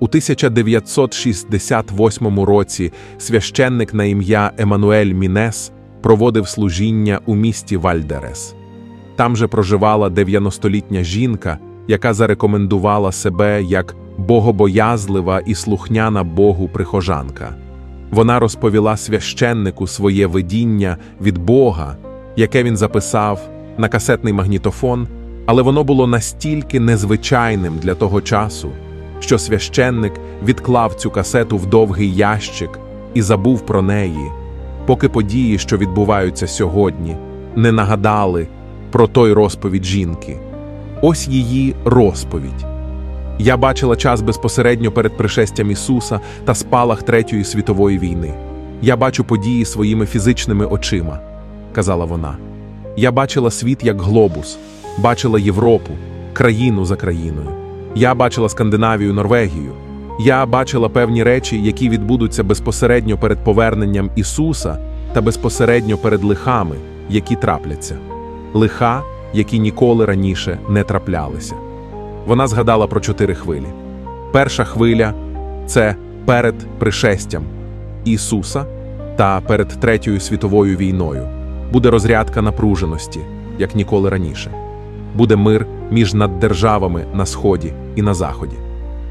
У 1968 році священник на ім'я Еммануель Мінес проводив служіння у місті Вальдерес. Там же проживала 90-літня жінка, яка зарекомендувала себе як богобоязлива і слухняна Богу прихожанка. Вона розповіла священнику своє видіння від Бога, яке він записав на касетний магнітофон, але воно було настільки незвичайним для того часу, що священник відклав цю касету в довгий ящик і забув про неї, поки події, що відбуваються сьогодні, не нагадали про той розповідь жінки. Ось її розповідь. Я бачила час безпосередньо перед пришестям Ісуса та спалах Третьої світової війни. Я бачу події своїми фізичними очима, казала вона. Я бачила світ як глобус, бачила Європу, країну за країною. Я бачила Скандинавію, Норвегію. Я бачила певні речі, які відбудуться безпосередньо перед поверненням Ісуса та безпосередньо перед лихами, які трапляться. Лиха, які ніколи раніше не траплялися. Вона згадала про чотири хвилі. Перша хвиля це перед пришестям Ісуса та перед Третьою світовою війною. Буде розрядка напруженості, як ніколи раніше. Буде мир між наддержавами на Сході і на Заході.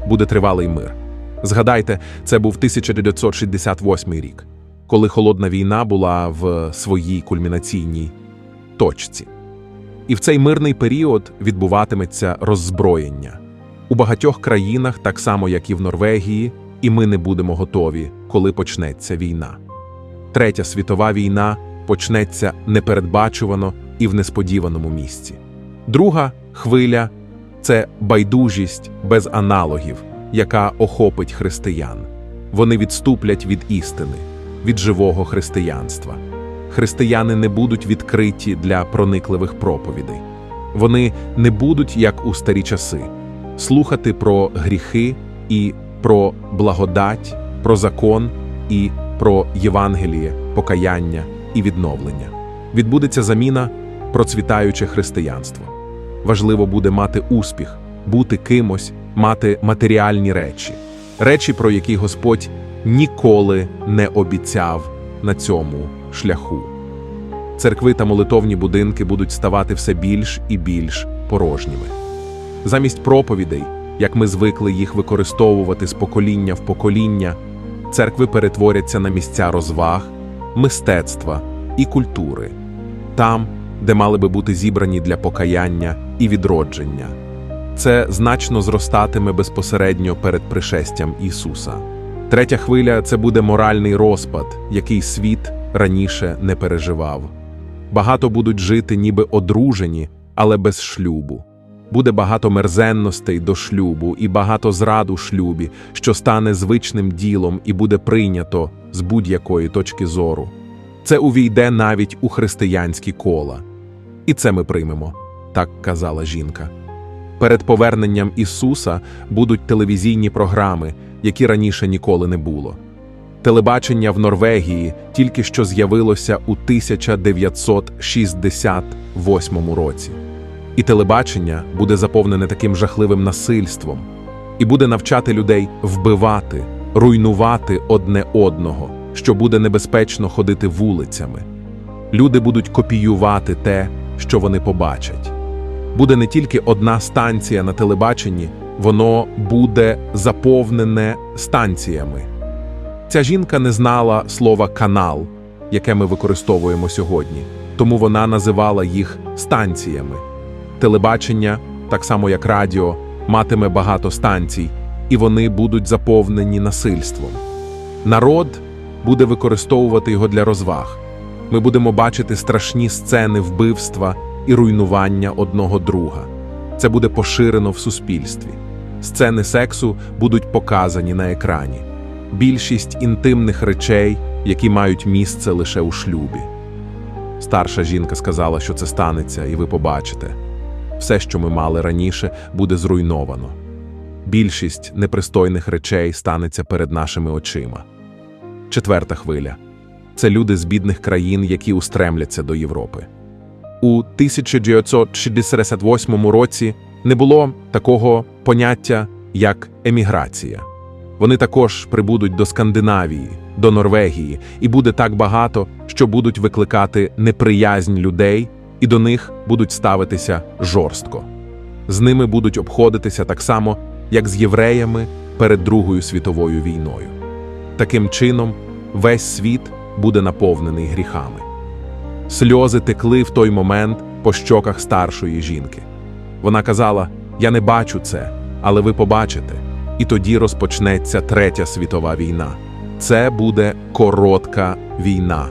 Буде тривалий мир. Згадайте, це був 1968 рік, коли холодна війна була в своїй кульмінаційній точці. І в цей мирний період відбуватиметься роззброєння. У багатьох країнах, так само як і в Норвегії, і ми не будемо готові, коли почнеться війна. Третя світова війна почнеться непередбачувано і в несподіваному місці. Друга хвиля це байдужість без аналогів, яка охопить християн. Вони відступлять від істини, від живого християнства. Християни не будуть відкриті для проникливих проповідей. Вони не будуть, як у старі часи, слухати про гріхи і про благодать, про закон і про Євангеліє, покаяння і відновлення. Відбудеться заміна процвітаюче християнство. Важливо буде мати успіх, бути кимось, мати матеріальні речі, речі, про які Господь ніколи не обіцяв на цьому шляху. Церкви та молитовні будинки будуть ставати все більш і більш порожніми. Замість проповідей, як ми звикли їх використовувати з покоління в покоління, церкви перетворяться на місця розваг, мистецтва і культури, там, де мали би бути зібрані для покаяння і відродження. Це значно зростатиме безпосередньо перед пришестям Ісуса. Третя хвиля це буде моральний розпад, який світ раніше не переживав. Багато будуть жити, ніби одружені, але без шлюбу. Буде багато мерзенностей до шлюбу і багато зрад у шлюбі, що стане звичним ділом і буде прийнято з будь-якої точки зору. Це увійде навіть у християнські кола. І це ми приймемо, так казала жінка. Перед поверненням Ісуса будуть телевізійні програми, які раніше ніколи не було. Телебачення в Норвегії тільки що з'явилося у 1968 році. І телебачення буде заповнене таким жахливим насильством і буде навчати людей вбивати, руйнувати одне одного, що буде небезпечно ходити вулицями. Люди будуть копіювати те, що вони побачать. Буде не тільки одна станція на телебаченні, воно буде заповнене станціями. Ця жінка не знала слова канал, яке ми використовуємо сьогодні, тому вона називала їх станціями. Телебачення, так само як радіо, матиме багато станцій, і вони будуть заповнені насильством. Народ буде використовувати його для розваг. Ми будемо бачити страшні сцени вбивства і руйнування одного друга. Це буде поширено в суспільстві. Сцени сексу будуть показані на екрані. Більшість інтимних речей, які мають місце лише у шлюбі. Старша жінка сказала, що це станеться, і ви побачите. Все, що ми мали раніше, буде зруйновано. Більшість непристойних речей станеться перед нашими очима. Четверта хвиля це люди з бідних країн, які устремляться до Європи. У 1968 році не було такого поняття, як еміграція. Вони також прибудуть до Скандинавії, до Норвегії, і буде так багато, що будуть викликати неприязнь людей, і до них будуть ставитися жорстко. З ними будуть обходитися так само, як з євреями перед Другою світовою війною. Таким чином, весь світ буде наповнений гріхами. Сльози текли в той момент по щоках старшої жінки. Вона казала: Я не бачу це, але ви побачите. І тоді розпочнеться Третя світова війна. Це буде коротка війна.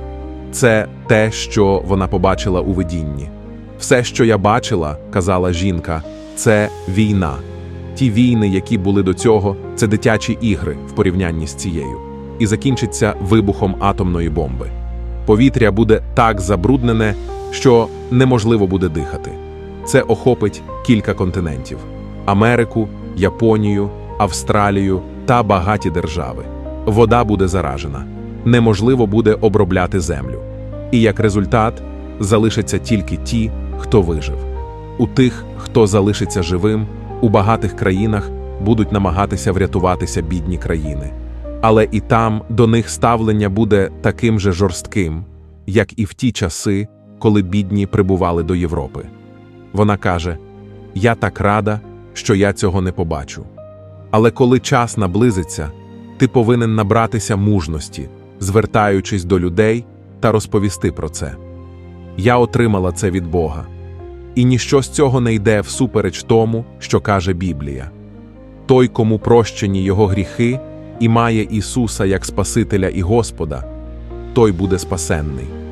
Це те, що вона побачила у видінні. Все, що я бачила, казала жінка, це війна. Ті війни, які були до цього, це дитячі ігри в порівнянні з цією, і закінчиться вибухом атомної бомби. Повітря буде так забруднене, що неможливо буде дихати. Це охопить кілька континентів: Америку, Японію, Австралію та багаті держави. Вода буде заражена, неможливо буде обробляти землю. І як результат залишаться тільки ті, хто вижив. У тих, хто залишиться живим, у багатих країнах будуть намагатися врятуватися бідні країни. Але і там до них ставлення буде таким же жорстким, як і в ті часи, коли бідні прибували до Європи. Вона каже: Я так рада, що я цього не побачу. Але коли час наблизиться, ти повинен набратися мужності, звертаючись до людей та розповісти про це. Я отримала це від Бога. І ніщо з цього не йде всупереч тому, що каже Біблія. Той, кому прощені його гріхи, і має Ісуса як Спасителя і Господа, той буде спасенний.